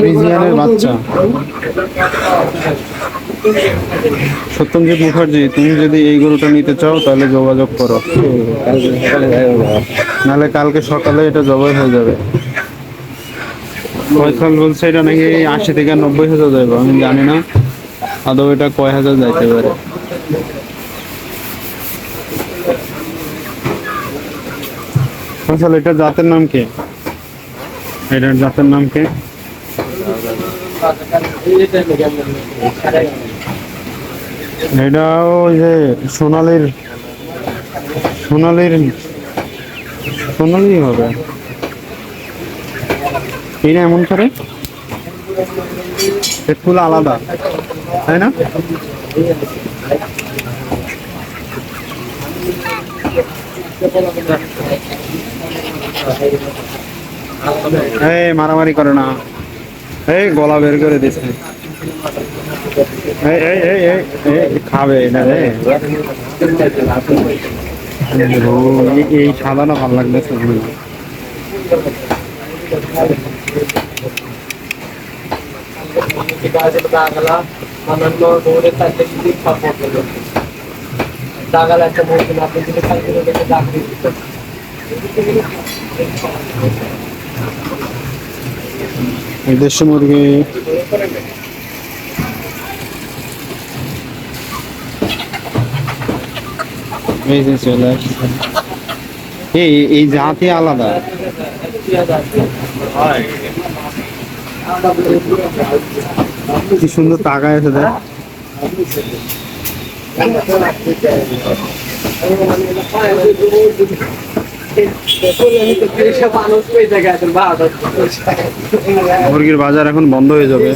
ফ্রিজিয়ানের সত্যমজিৎ মুখার্জি, তুমি যদি এই গরুটা নিতে চাও, তাহলে যোগাযোগ করো। নাহলে কালকে সকালে এটা জবাই হয়ে যাবে। বলছে, এটা নাকি আশি থেকে নব্বই হাজার যাবে আমি জানি না। আদৌ এটা কয় হাজার যাইতে পারে। ফয়সাল এটা জাতের নাম কি? এটার জাতের নাম কি? এটা ওই যে সোনালির সোনালির সোনালি হবে। এটা এমন করে? পেটগুলো আলাদা, তাই না? এই, মারামারি করে না। এই, গলা বের করে এই খাবে না রে। এই- সাদাটা ভালো লাগতেছে জাগালা একটা বলছেন আপনি যদি কালকে দিতেন এই দেশি মুরগি। এই যে এই জাতি আলাদা। কি সুন্দর তাকায় আছে দেখ। মুরগির বাজার এখন বন্ধ হয়ে যাবে।